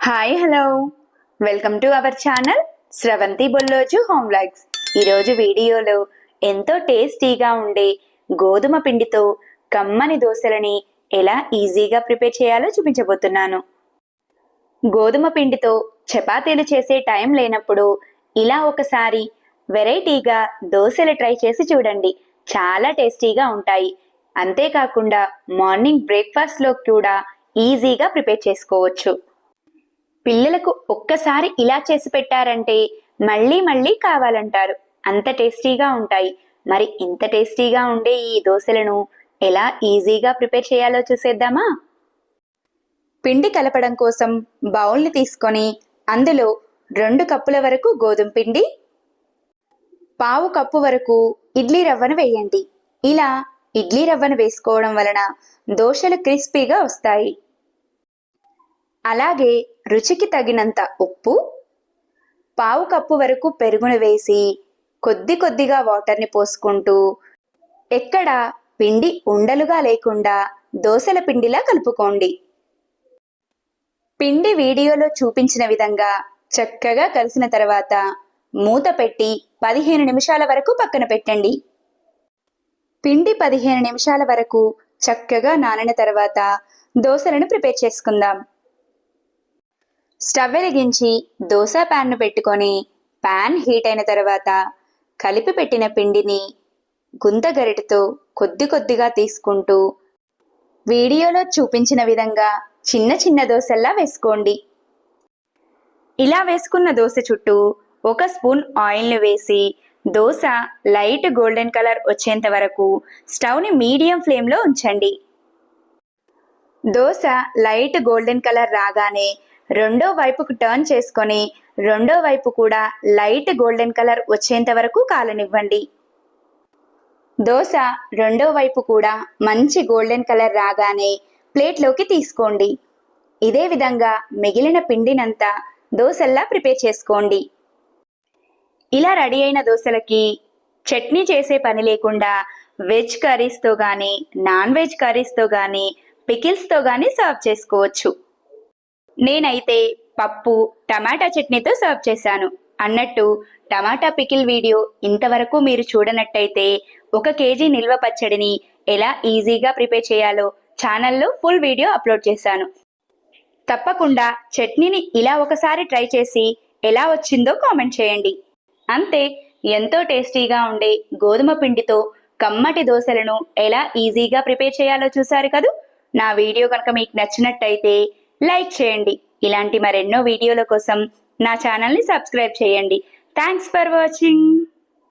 Hi hello welcome to our channel Sravanthi Bolloju home vlogs ఈరోజు వీడియోలో ఎంతో టేస్టీగా ఉండే గోధుమ పిండితో కమ్మని దోశలని ఎలా ఈజీగా ప్రిపేర్ చేయాలో చూపించబోతున్నాను. గోధుమ పిండితో చపాతీలు చేసే టైం లేనప్పుడు ఇలా ఒకసారి వెరైటీగా దోశలు ట్రై చేసి చూడండి. చాలా టేస్టీగా ఉంటాయి. అంతేకాకుండా మార్నింగ్ బ్రేక్ఫాస్ట్లో కూడా ఈజీగా ప్రిపేర్ చేసుకోవచ్చు. పిల్లలకు ఒక్కసారి ఇలా చేసి పెట్టారంటే మళ్ళీ మళ్ళీ కావాలంటారు. అంత టేస్టీగా ఉంటాయి. మరి ఇంత టేస్టీగా ఉండే ఈ దోశలను ఎలా ఈజీగా ప్రిపేర్ చేయాలో చూసేద్దామా? పిండి కలపడం కోసం బౌల్ని తీసుకొని అందులో రెండు కప్పుల వరకు గోధుమ పిండి పావు కప్పు వరకు ఇడ్లీ రవ్వను వేయండి. ఇలా ఇడ్లీ రవ్వను వేసుకోవడం వలన దోశలు క్రిస్పీగా వస్తాయి. అలాగే రుచికి తగినంత ఉప్పు పావు కప్పు వరకు పెరుగును వేసి కొద్ది కొద్దిగా వాటర్ని పోసుకుంటూ ఎక్కడ పిండి ఉండలుగా లేకుండా దోశల పిండిలా కలుపుకోండి. పిండి వీడియోలో చూపించిన విధంగా చక్కగా కలిసిన తర్వాత మూత పెట్టి పదిహేను నిమిషాల వరకు పక్కన పెట్టండి. పిండి పదిహేను నిమిషాల వరకు చక్కగా నానిన తర్వాత దోశలను ప్రిపేర్ చేసుకుందాం. స్టవ్ వెలిగించి దోశ ప్యాన్ను పెట్టుకొని ప్యాన్ హీట్ అయిన తర్వాత కలిపి పెట్టిన పిండిని గుంత గరిటతో కొద్ది కొద్దిగా తీసుకుంటూ వీడియోలో చూపించిన విధంగా చిన్న చిన్న దోశల్లా వేసుకోండి. ఇలా వేసుకున్న దోశ చుట్టూ ఒక స్పూన్ ఆయిల్ను వేసి దోశ లైట్ గోల్డెన్ కలర్ వచ్చేంత వరకు స్టవ్ని మీడియం ఫ్లేమ్లో ఉంచండి. దోశ లైట్ గోల్డెన్ కలర్ రాగానే రెండో వైపుకు టర్న్ చేసుకొని రెండో వైపు కూడా లైట్ గోల్డెన్ కలర్ వచ్చేంత వరకు కాలనివ్వండి. దోశ రెండో వైపు కూడా మంచి గోల్డెన్ కలర్ రాగానే ప్లేట్లోకి తీసుకోండి. ఇదే విధంగా మిగిలిన పిండినంతా దోశల్లా ప్రిపేర్ చేసుకోండి. ఇలా రెడీ అయిన దోశలకి చట్నీ చేసే పని లేకుండా వెజ్ కర్రీస్తో కానీ నాన్ వెజ్ కర్రీస్తో కానీ పికిల్స్తో కానీ సర్వ్ చేసుకోవచ్చు. నేనైతే పప్పు టమాటా చట్నీతో సర్వ్ చేశాను. అన్నట్టు టమాటా పికిల్ వీడియో ఇంతవరకు మీరు చూడనట్టయితే ఒక కేజీ నిల్వ పచ్చడిని ఎలా ఈజీగా ప్రిపేర్ చేయాలో ఛానల్లో ఫుల్ వీడియో అప్లోడ్ చేశాను. తప్పకుండా చట్నీని ఇలా ఒకసారి ట్రై చేసి ఎలా వచ్చిందో కామెంట్ చేయండి. అంతే ఎంతో టేస్టీగా ఉండే గోధుమ పిండితో కమ్మటి దోశలను ఎలా ఈజీగా ప్రిపేర్ చేయాలో చూసారు కదూ? నా వీడియో కనుక మీకు నచ్చినట్టయితే లైక్ చేయండి. ఇలాంటి మరెన్నో వీడియోల కోసం నా ఛానల్ని సబ్స్క్రైబ్ చేయండి. Thanks for watching.